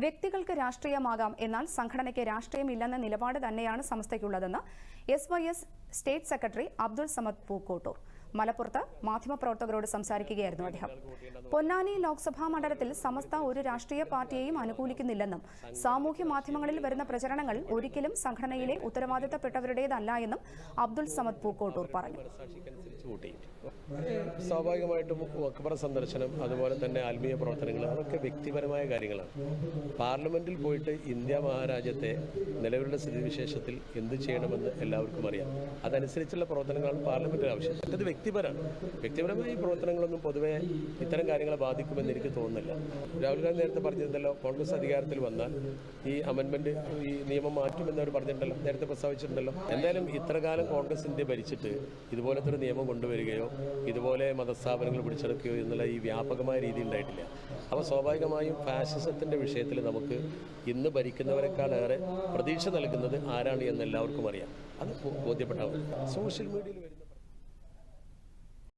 വ്യക്തികൾക്ക് രാഷ്ട്രീയമാകാം എന്നാൽ സംഘടനയ്ക്ക് രാഷ്ട്രീയമില്ലെന്ന നിലപാട് തന്നെയാണ് സംസ്ഥയ്ക്കുള്ളതെന്ന് S Y S state secretary Abdul Samad Pookkottur. മലപ്പുറത്ത് മാധ്യമപ്രവർത്തകരോട് സംസാരിക്കുകയായിരുന്നു അദ്ദേഹം. പൊന്നാനി ലോക്സഭാ മണ്ഡലത്തിൽ സമസ്ത ഒരു രാഷ്ട്രീയ പാർട്ടിയെയും അനുകൂലിക്കുന്നില്ലെന്നും സാമൂഹ്യ മാധ്യമങ്ങളിൽ വരുന്ന പ്രചരണങ്ങൾ ഒരിക്കലും സംഘടനയിലെ ഉത്തരവാദിത്തപ്പെട്ടവരുടേതല്ല എന്നും അബ്ദുൾ സമദ് പൂക്കോട്ടൂർ പറഞ്ഞു. സ്വാഭാവികമായിട്ടും വക്കപ്പുറ സന്ദർശനം അതുപോലെ തന്നെ ആത്മീയ പ്രവർത്തനങ്ങൾ അതൊക്കെ വ്യക്തിപരമായ കാര്യങ്ങളാണ്. പാർലമെന്റിൽ പോയിട്ട് ഇന്ത്യ മഹാരാജ്യത്തെ നിലവിലുള്ള സ്ഥിതിവിശേഷത്തിൽ എന്ത് ചെയ്യണമെന്ന് എല്ലാവർക്കും അറിയാം. അതനുസരിച്ചുള്ള പ്രവർത്തനങ്ങളാണ് പാർലമെന്റിൽ ആവശ്യം. മറ്റത് വ്യക്തിപരമാണ്. വ്യക്തിപരമായ പ്രവർത്തനങ്ങളൊന്നും പൊതുവെ ഇത്തരം കാര്യങ്ങളെ ബാധിക്കുമെന്ന് എനിക്ക് തോന്നുന്നില്ല. രാഹുൽ ഗാന്ധി നേരത്തെ പറഞ്ഞിരുന്നല്ലോ കോൺഗ്രസ് അധികാരത്തിൽ വന്നാൽ ഈ അമെൻമെന്റ് ഈ നിയമം മാറ്റുമെന്ന് അവർ പറഞ്ഞിട്ടുണ്ടല്ലോ നേരത്തെ പ്രസ്താവിച്ചിട്ടുണ്ടല്ലോ. എന്തായാലും ഇത്ര കാലം കോൺഗ്രസ് ഇന്ത്യ ഭരിച്ചിട്ട് ഇതുപോലത്തെ ഒരു നിയമം കൊണ്ടുവരികയോ ഇതുപോലെ മതസ്ഥാപനങ്ങൾ പിടിച്ചെടുക്കുകയോ എന്നുള്ള ഈ വ്യാപകമായ രീതി ഉണ്ടായിട്ടില്ല. അപ്പോൾ സ്വാഭാവികമായും ഫാഷിസത്തിന്റെ വിഷയത്തിൽ നമുക്ക് ഇന്ന് ഭരിക്കുന്നവരെക്കാളേറെ പ്രതീക്ഷ നൽകുന്നത് ആരാണ് എന്ന് എല്ലാവർക്കും അറിയാം. അത് ബോധ്യപ്പെട്ടാൽ സോഷ്യൽ മീഡിയയിൽ